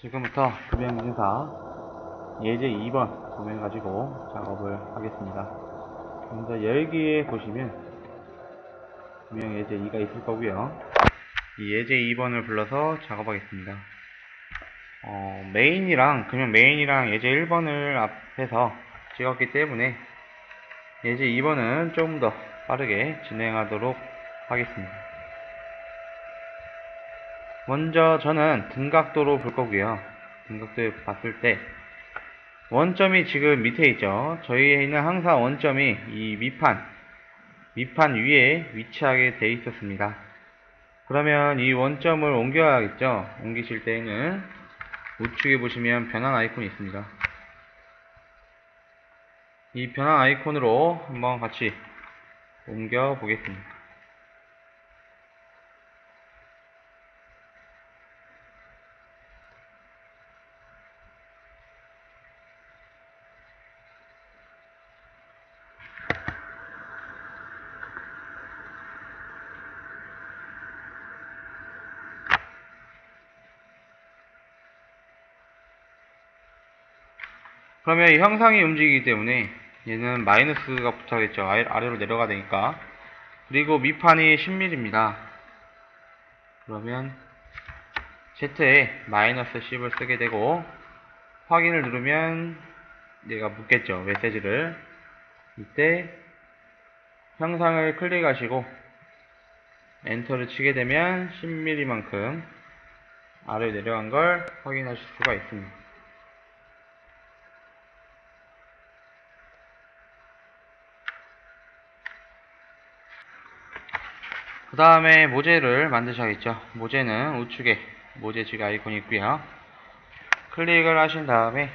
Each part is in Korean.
지금부터 금연진사 예제 2번 도면 가지고 작업을 하겠습니다. 먼저 열기에 보시면 분명 예제 2가 있을 거고요. 이 예제 2번을 불러서 작업하겠습니다. 어, 메인이랑 금연 메인이랑 예제 1번을 앞에서 찍었기 때문에 예제 2번은 조금 더 빠르게 진행하도록 하겠습니다. 먼저 저는 등각도로 볼 거고요. 등각도에 봤을 때 원점이 지금 밑에 있죠. 저희는 항상 원점이 이 밑판 밑판 위에 위치하게 돼 있었습니다. 그러면 이 원점을 옮겨야겠죠. 옮기실 때에는 우측에 보시면 변환 아이콘이 있습니다. 이 변환 아이콘으로 한번 같이 옮겨 보겠습니다. 그러면 이 형상이 움직이기 때문에 얘는 마이너스가 붙어야겠죠. 아래, 아래로 내려가야 되니까. 그리고 밑판이 10mm입니다. 그러면 Z에 마이너스 10을 쓰게 되고 확인을 누르면 얘가 묻겠죠. 메시지를. 이때 형상을 클릭하시고 엔터를 치게 되면 10mm만큼 아래로 내려간 걸 확인하실 수가 있습니다. 그 다음에 모재를 만드셔야겠죠. 모재는 우측에 모재지가 아이콘이 있고요. 클릭을 하신 다음에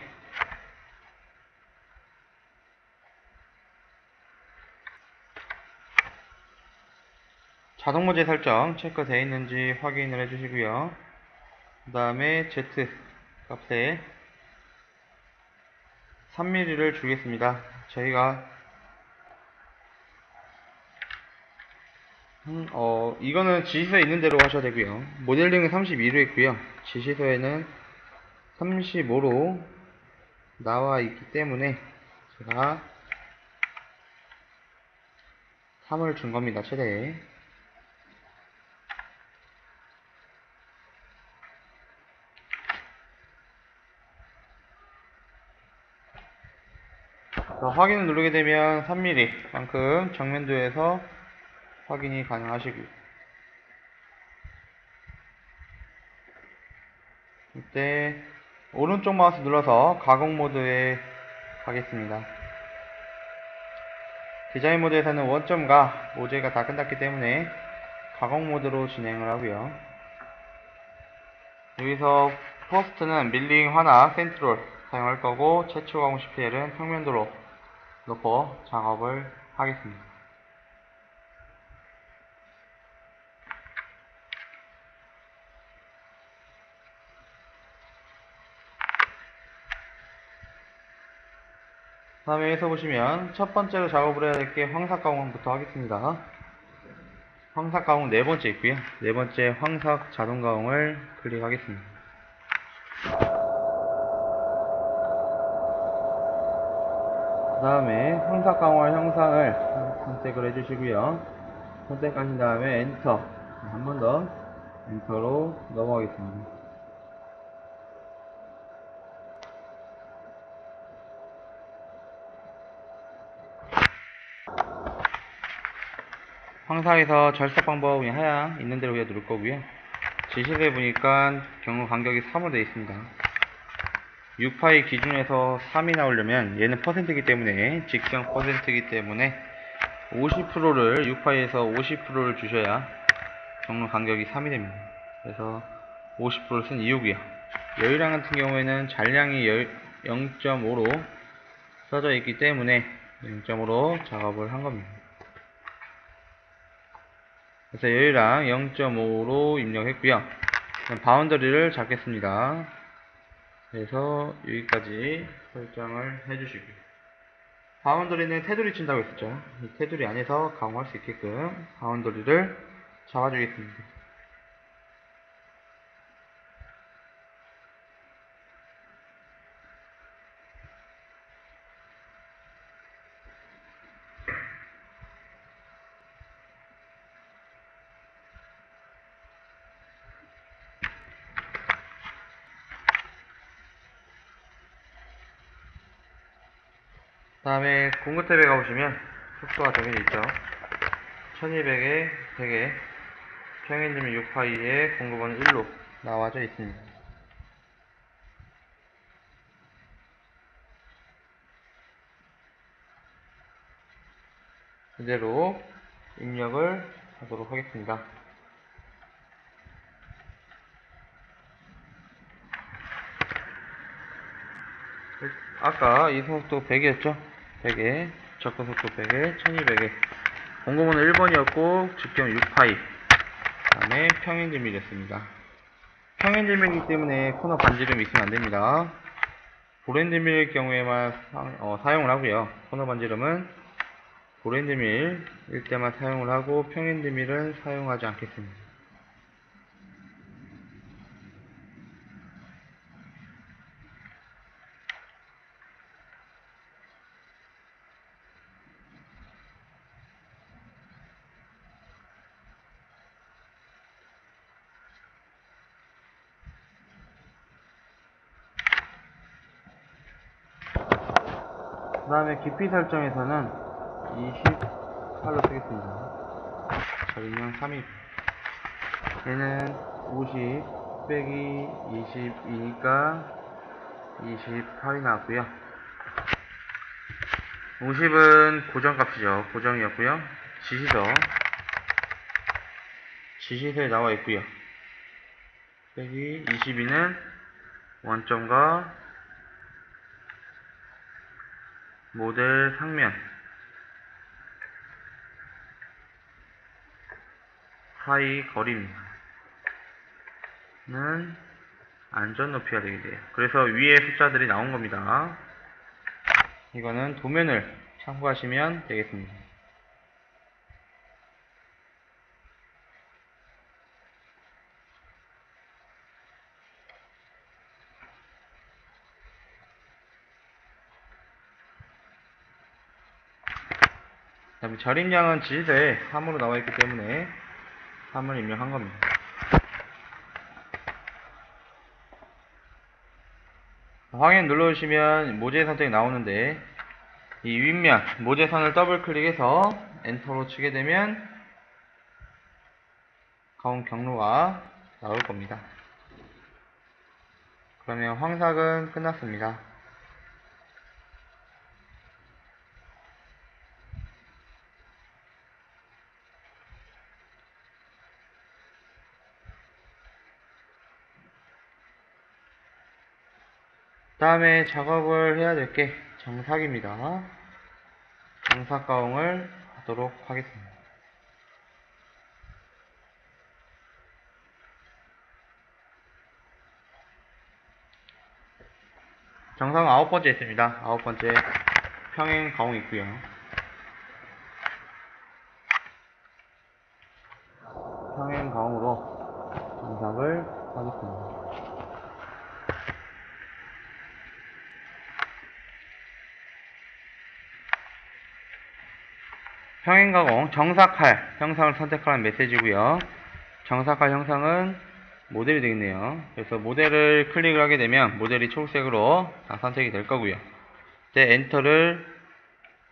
자동 모재 설정 체크되어 있는지 확인을 해주시고요. 그 다음에 Z 값에 3mm를 주겠습니다. 저희가 음, 어, 이거는 지시서에 있는 대로 하셔야 되고요. 모델링은 32로 했고요. 지시서에는 35로 나와 있기 때문에 제가 3을 준 겁니다. 최대. 자, 확인을 누르게 되면 3mm 만큼 정면도에서 확인이 가능하시고요. 이때 오른쪽 마우스 눌러서 가공 모드에 가겠습니다. 디자인 모드에서는 원점과 모재가 다 끝났기 때문에 가공 모드로 진행을 하고요. 여기서 포스트는 밀링, 환악, 센트롤 사용할 거고 최초 가공 CPL은 평면도로 놓고 작업을 하겠습니다. 여기서 보시면 첫 번째로 작업을 해야 될 게 황삭 가공부터 하겠습니다. 황삭 가공 네 번째 있고요. 네 번째 황삭 자동 가공을 클릭하겠습니다. 그 다음에 황삭 가공할 형상을 선택을 해주시고요. 선택하신 다음에 엔터 한 번 더 엔터로 넘어가겠습니다. 황사에서 절삭 방법이 하야 있는 대로 그냥 누를 거고요. 지시대 보니까 경우 간격이 3으로 되어 있습니다. 6파이 기준에서 3이 나오려면 얘는 퍼센트이기 때문에 직경 퍼센트이기 때문에 50%를 6파이에서 50%를 주셔야 경로 간격이 3이 됩니다. 그래서 50%를 쓴 이유고요. 여유량 같은 경우에는 잔량이 0.5로 써져 있기 때문에 0.5로 작업을 한 겁니다. 그래서 여유랑 0.5로 입력했고요. 바운더리를 잡겠습니다. 그래서 여기까지 설정을 해주시고요. 바운더리는 테두리 친다고 했었죠. 이 테두리 안에서 가공할 수 있게끔 바운더리를 잡아주겠습니다. 다음에 공급 탭에 가보시면 속도가 정해져 있죠. 1200에 100에 평행지면 6파이에 공급원은 1로 나와져 있습니다. 그대로 입력을 하도록 하겠습니다. 아까 이송 속도 100이었죠? 100에 접근 속도 100에 1200에 공급원은 1번이었고 직경 6파이 그 다음에 평행질밀이었습니다. 평행질밀이기 때문에 코너 반지름이 있으면 안됩니다. 브랜드밀일 경우에만 사, 용을 하고요. 코너 반지름은 브랜드밀일 때만 사용을 하고 평행질밀은 사용하지 않겠습니다. 그 다음에 깊이 설정에서는 28로 쓰겠습니다. 절명 3입. 얘는 50 빼기 22니까 28이 나왔고요. 50은 고정값이죠. 고정이었고요. 지시서 지시서에 나와 있고요. 빼기 22는 원점과 모델 상면 사이 거리입니다. 는 안전 높이가 되게 돼요. 그래서 위에 숫자들이 나온 겁니다. 이거는 도면을 참고하시면 되겠습니다. 절임량은 지시서에 3으로 나와 있기 때문에 3을 입력한 겁니다. 확인 눌러주시면 모재 선택이 나오는데 이 윗면 모재선을 더블 클릭해서 엔터로 치게 되면 가운 경로가 나올 겁니다. 그러면 황삭은 끝났습니다. 다음에 작업을 해야 될 게 정삭입니다. 정삭 가공을 하도록 하겠습니다. 정상 아홉 번째 있습니다. 아홉 번째 평행 가공 있고요. 평행 가공으로 정삭을 하겠습니다. 평행가공 정삭할 형상을 선택하는 메시지고요. 정삭할 형상은 모델이 되겠네요. 그래서 모델을 클릭을 하게 되면 모델이 초록색으로 다 선택이 될 거고요. 이제 엔터를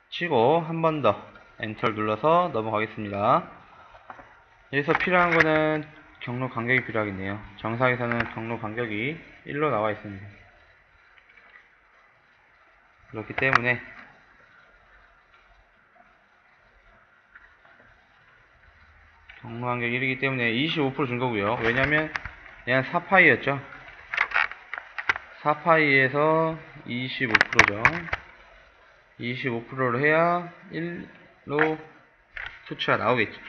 치고 한 번 더 엔터를 눌러서 넘어가겠습니다. 여기서 필요한 거는 경로 간격이 필요하겠네요. 정상에서는 경로 간격이 1로 나와 있습니다. 그렇기 때문에 경로 간격 1이기 때문에 25%준 거고요. 왜냐면 얘는 4파이였죠. 4파이에서 25%죠. 25%를 해야 1로 수치가 나오겠죠.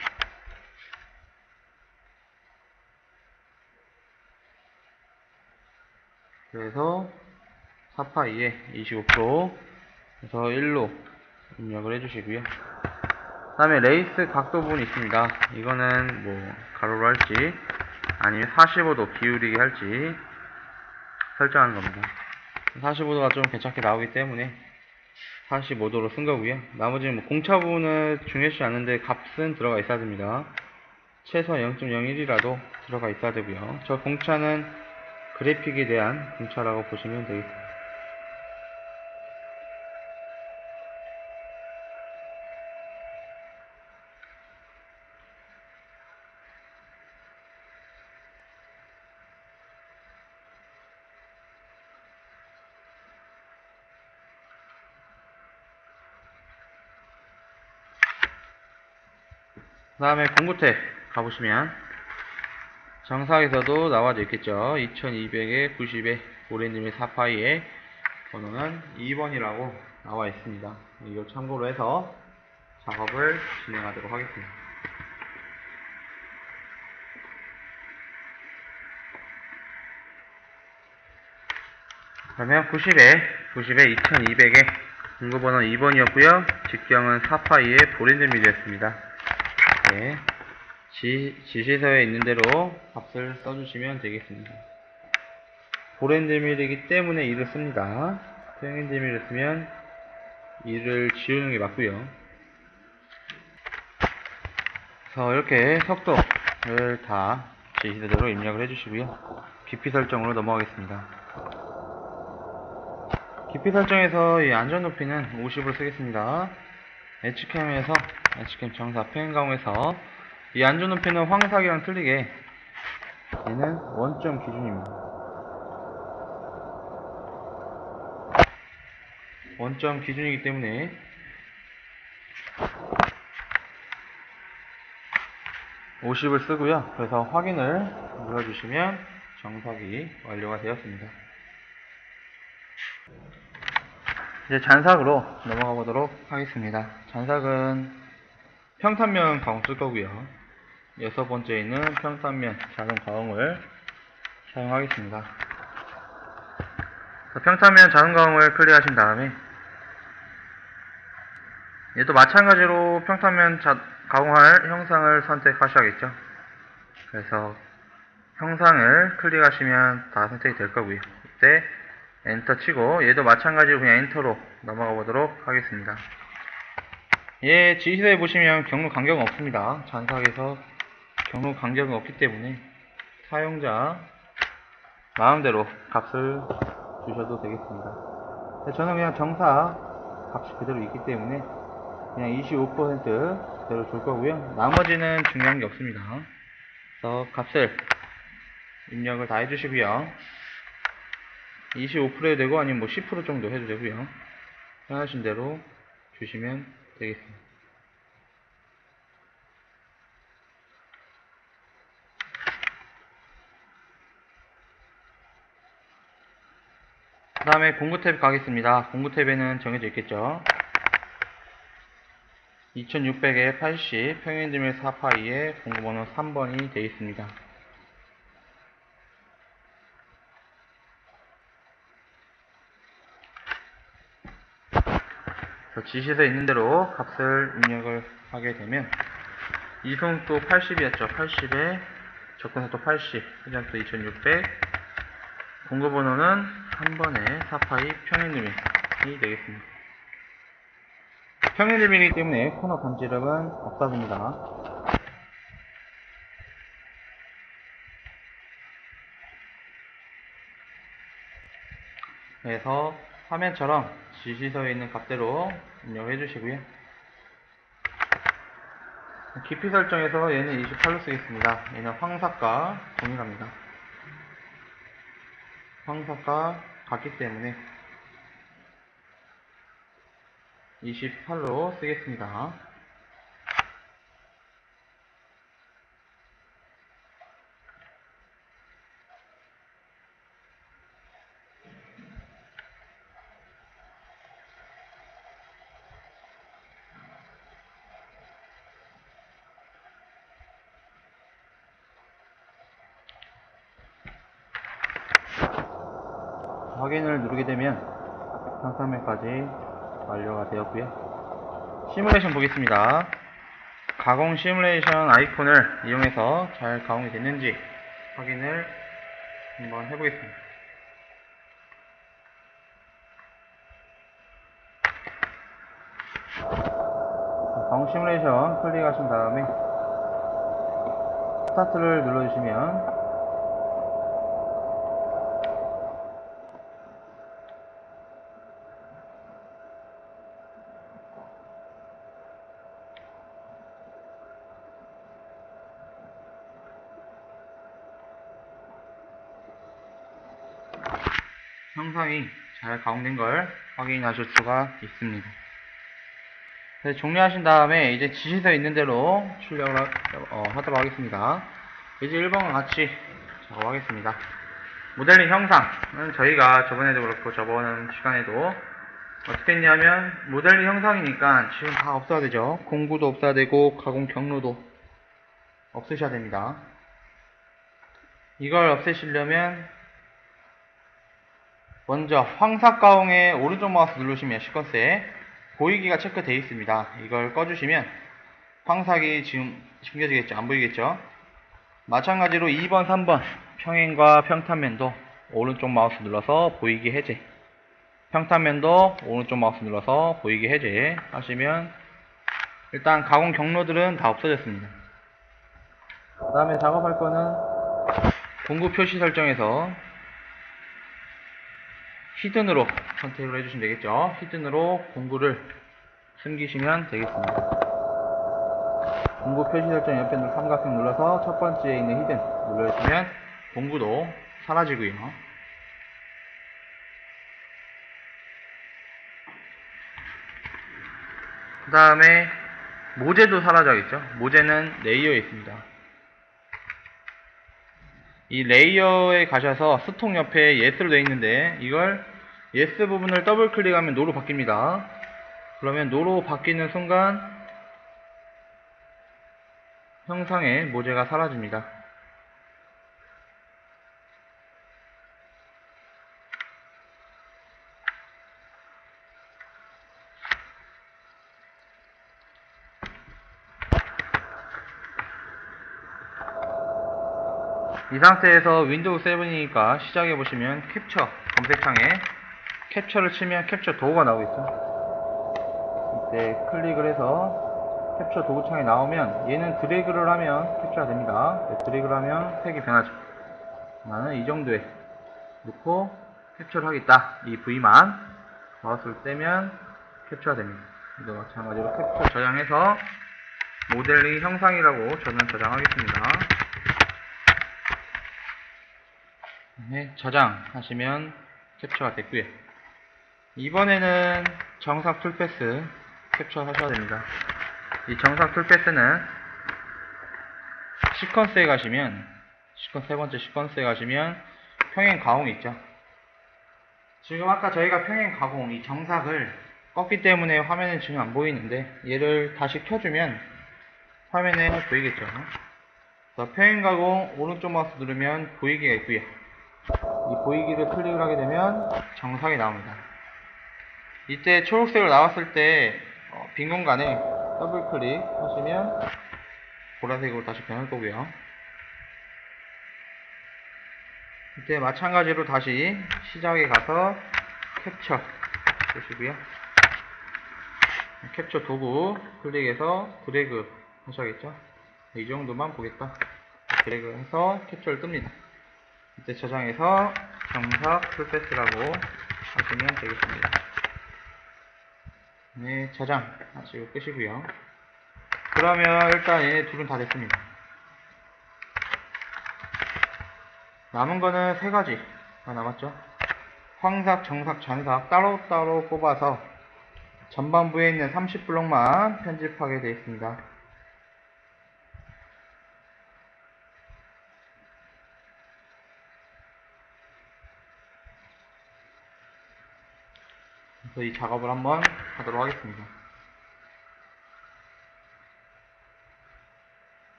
그래서 4파이에 25% 그래서 1로 입력을 해주시고요. 그 다음에 레이스 각도 부분이 있습니다. 이거는 뭐 가로로 할지 아니면 45도 기울이게 할지 설정하는 겁니다. 45도가 좀 괜찮게 나오기 때문에 45도로 쓴 거고요. 나머지는 뭐 공차 부분은 중요하지 않은데 값은 들어가 있어야 됩니다. 최소 0.01이라도 들어가 있어야 되고요. 저 공차는 그래픽에 대한 공차라고 보시면 되겠습니다. 다음에 공구 탭 가보시면 정사에서도 나와져 있겠죠. 2200에 90에 오렌지밀 사파이의 번호는 2번이라고 나와 있습니다. 이걸 참고로 해서 작업을 진행하도록 하겠습니다. 그러면 90에 90에 2200에 공구번호 2번이었고요. 직경은 사파이의 보렌드밀이었습니다. 네. 지, 지시서에 있는 대로 값을 써주시면 되겠습니다. 보렌드밀이기 때문에 2를 씁니다. 평행드밀을 쓰면 2를 지우는 게 맞고요. 그래서 이렇게 속도를 다 지시대로 입력을 해주시고요. 깊이 설정으로 넘어가겠습니다. 깊이 설정에서 이 안전 높이는 50으로 쓰겠습니다. 에치캠에서 에치캠 정사 평행강에서 이 안전 높이는 황사기랑 틀리게 얘는 원점 기준입니다. 원점 기준이기 때문에 (50을) 쓰고요 그래서 확인을 눌러주시면 정삭이 완료가 되었습니다 이제 잔삭으로 넘어가 보도록 하겠습니다 잔삭은 평탄면 가공 쓸 거고요 여섯 번째 있는 평탄면 작은 가공을 사용하겠습니다 자, 평탄면 작은 가공을 클릭하신 다음에 얘도 마찬가지로 평탄면 자, 가공할 형상을 선택하셔야겠죠. 그래서 형상을 클릭하시면 다 선택이 될 거고요. 이때 엔터 치고 얘도 마찬가지로 그냥 엔터로 넘어가 보도록 하겠습니다. 얘 지시서에 보시면 경로 간격은 없습니다. 잔삭에서 경로 간격은 없기 때문에 사용자 마음대로 값을 주셔도 되겠습니다. 저는 그냥 정사 값이 그대로 있기 때문에 그냥 25% 그대로 줄 거고요. 나머지는 중요한 게 없습니다. 그래서 값을 입력을 다 해주시고요. 25% 해도 되고 아니면 뭐 10% 정도 해도 되고요. 편하신 대로 주시면 되겠습니다. 그 다음에 공구 탭 가겠습니다. 공구 탭에는 정해져 있겠죠. 2600에 80, 평행지밀 4파이에 공구번호 3번이 되어 있습니다. 지시서에 있는 대로 값을 입력을 하게 되면 이송도 80이었죠. 80에 접근속도 80, 회전도 2600, 공구번호는 3번에 4파이 평행지밀이 되겠습니다. 평행들이기 때문에 코너 반지름은 없어집니다. 그래서 화면처럼 지시서에 있는 값대로 입력해 주시고요. 깊이 설정에서 얘는 28로 쓰겠습니다. 얘는 황사과 동일합니다. 황사과 같기 때문에 28로 쓰겠습니다. 확인을 누르게 되면 상상면까지 완료가 되었고요. 시뮬레이션 보겠습니다. 가공 시뮬레이션 아이콘을 이용해서 잘 가공이 됐는지 확인을 한번 해보겠습니다. 가공 시뮬레이션 클릭하신 다음에 스타트를 눌러주시면 형상이 잘 가공된 걸 확인하실 수가 있습니다. 네, 정리하신 다음에 이제 지시서 있는 대로 출력을 하, 어, 하도록 하겠습니다. 이제 1번과 같이 작업하겠습니다. 모델링 형상은 저희가 저번에도 그렇고 저번 시간에도 어떻게 했냐면 모델링 형상이니까 지금 다 없어야 되죠. 공구도 없어야 되고 가공 경로도 없으셔야 됩니다. 이걸 없애시려면 먼저 황사 가공의 오른쪽 마우스 누르시면 시퀀스에 보이기가 체크되어 있습니다. 이걸 꺼주시면 황삭이 지금 숨겨지겠죠? 안 보이겠죠? 마찬가지로 2번, 3번 평행과 평탄면도 오른쪽 마우스 눌러서 보이기 해제 평탄면도 오른쪽 마우스 눌러서 보이기 해제 하시면 일단 가공 경로들은 다 없어졌습니다. 그 다음에 작업할 거는 공구 표시 설정에서 히든으로 선택을 해주시면 되겠죠. 히든으로 공구를 숨기시면 되겠습니다. 공구 표시 설정 옆에 있는 삼각형 눌러서 첫 번째에 있는 히든 눌러주시면 공구도 사라지고요. 그 다음에 모재도 사라져야겠죠. 모재는 레이어에 있습니다. 이 레이어에 가셔서 스톡 옆에 yes로 되어 있는데 이걸 yes 부분을 더블 클릭하면 no로 바뀝니다. 그러면 no로 바뀌는 순간 형상의 모재가 사라집니다. 이 상태에서 윈도우 7이니까 시작해 보시면 캡처 검색창에 캡처를 치면 캡처 도구가 나오겠죠. 이때 클릭을 해서 캡처 도구창에 나오면 얘는 드래그를 하면 캡처가 됩니다. 네, 드래그를 하면 색이 변하죠. 나는 이 정도에 놓고 캡처를 하겠다. 이 부위만 마우스를 떼면 캡처가 됩니다. 이거 마찬가지로 캡처 저장해서 모델링 형상이라고 저는 저장하겠습니다. 네, 저장하시면 캡처가 됐고요. 이번에는 정삭 툴패스 캡처 하셔야 됩니다. 이 정삭 툴패스는 시퀀스에 가시면 시퀀 세 번째 시퀀스에 가시면 평행 가공 있죠. 지금 아까 저희가 평행 가공 이 정삭을 껐기 때문에 화면에 지금 안 보이는데 얘를 다시 켜주면 화면에 보이겠죠. 그래서 평행 가공 오른쪽 마우스 누르면 보이기가 있고요. 이 보이기를 클릭을 하게 되면 정상이 나옵니다. 이때 초록색으로 나왔을 때 어, 빈 공간에 더블 클릭 하시면 보라색으로 다시 변할 거고요. 이때 마찬가지로 다시 시작에 가서 캡처 보시고요. 캡처 도구 클릭해서 드래그 하셔야겠죠. 이 정도만 보겠다. 드래그 해서 캡처를 뜹니다. 이제 저장해서 정삭 풀패스라고 하시면 되겠습니다. 네, 저장 하시고 끄시고요. 그러면 일단 얘네 둘은 다 됐습니다. 남은 거는 세 가지가 남았죠. 황삭, 정삭, 잔삭 따로따로 뽑아서 전반부에 있는 30블록만 편집하게 되어 있습니다. 그래서 이 작업을 한번 하도록 하겠습니다.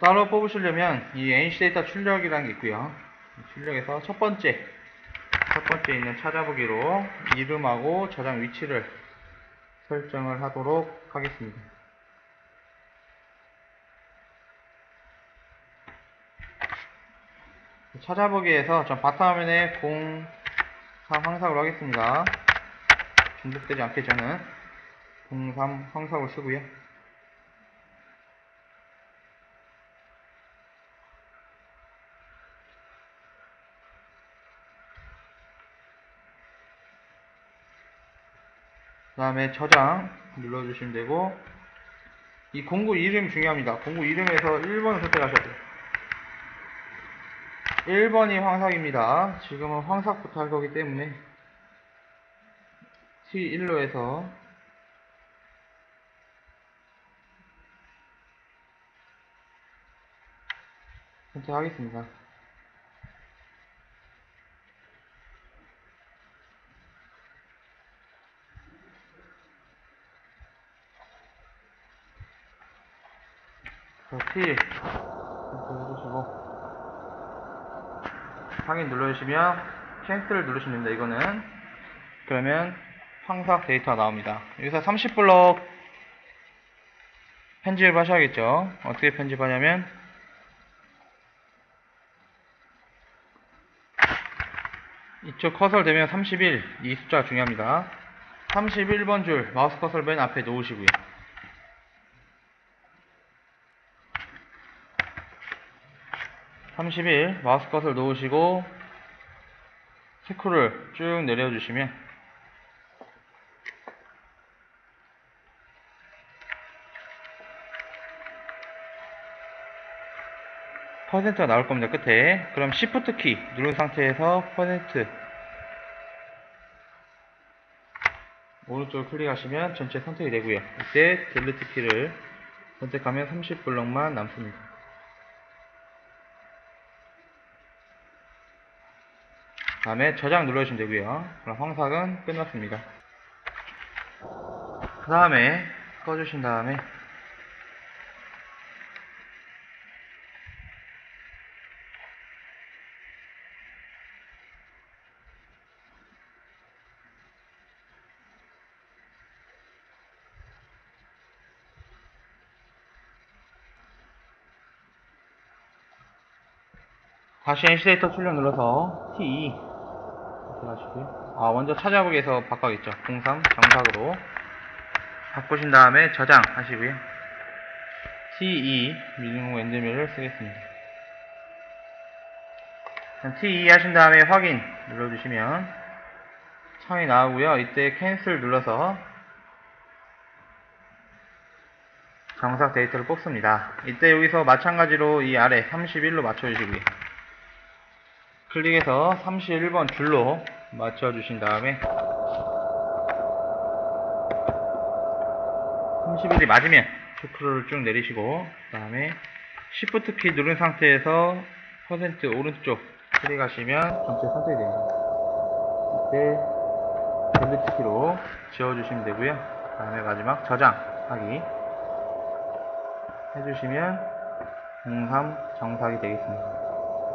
따로 뽑으시려면 이 NC 데이터 출력이라는 게 있고요. 출력에서 첫 번째, 첫 번째 있는 찾아보기로 이름하고 저장 위치를 설정을 하도록 하겠습니다. 찾아보기에서 전 바탕화면에 03 황삭으로 하겠습니다. 중복되지 않게 저는 03 황삭을 쓰고요. 그 다음에 저장 눌러주시면 되고 이 공구 이름 중요합니다. 공구 이름에서 1번을 선택하셔야 돼요. 1번이 황삭입니다. 지금은 황삭부터 할 거기 때문에 T1로 해서 선택하겠습니다. 자, T 해주시고 확인 눌러주시면 캔슬을 누르시면 됩니다. 이거는 그러면 황삭 데이터가 나옵니다. 여기서 30블럭 편집을 하셔야겠죠. 어떻게 편집하냐면 이쪽 커서를 대면 31, 이 숫자가 중요합니다. 31번 줄 마우스 커서를 맨 앞에 놓으시고요. (31) 마우스 커서를 놓으시고 스크롤을 쭉 내려주시면 퍼센트가 나올 겁니다. 끝에. 그럼 Shift 키 누른 상태에서 퍼센트 오른쪽을 클릭하시면 전체 선택이 되고요. 이때 딜리트 키를 선택하면 30 블럭만 남습니다. 다음에 저장 눌러주시면 되고요. 그럼 황삭은 끝났습니다. 그 다음에 꺼주신 다음에 다시 NC데이터 출력 눌러서 T2 이렇게 하시고요. 아 먼저 찾아보기에서 바꿔야겠죠. 03 정삭으로 바꾸신 다음에 저장 하시고요. T2 미니멈 엔드밀을 쓰겠습니다. T2 하신 다음에 확인 눌러주시면 창이 나오고요. 이때 캔슬 눌러서 정삭 데이터를 뽑습니다. 이때 여기서 마찬가지로 이 아래 31로 맞춰주시고요. 클릭해서 31번 줄로 맞춰주신 다음에 31이 맞으면 스크롤을 쭉 내리시고 그 다음에 Shift 키 누른 상태에서 퍼센트 오른쪽 클릭하시면 전체 선택이 됩니다. 이때 델리트 키로 지워주시면 되고요. 그 다음에 마지막 저장하기 해주시면 03 정삭이 되겠습니다.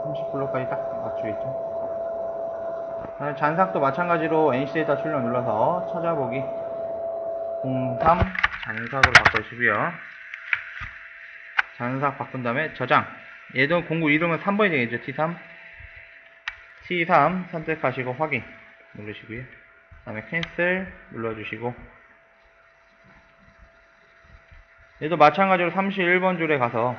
30블록까지 딱 맞추겠죠. 잔삭도 마찬가지로 NC데이터 출력 눌러서 찾아보기 03 잔삭으로 바꿔주시고요. 잔삭 바꾼 다음에 저장. 얘도 공구 이름은 3번이 되겠죠. T3. T3 선택하시고 확인 누르시고요. 그 다음에 캔슬 눌러주시고 얘도 마찬가지로 31번 줄에 가서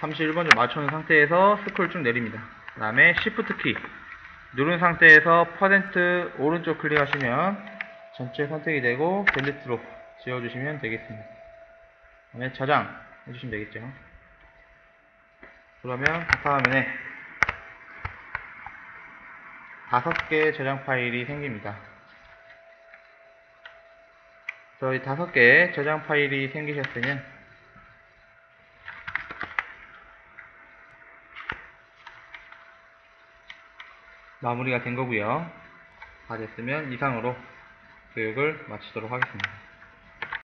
31번 줄 맞춰놓은 상태에서 스크롤 쭉 내립니다. 그 다음에 Shift 키 누른 상태에서 퍼센트 오른쪽 클릭하시면 전체 선택이 되고 델리트로 지워주시면 되겠습니다. 그 다음에 저장 해주시면 되겠죠. 그러면 바탕화면에 다섯 개의 저장 파일이 생깁니다. 저희 다섯 개의 저장 파일이 생기셨으면 마무리가 된 거고요. 다 됐으면 이상으로 교육을 마치도록 하겠습니다.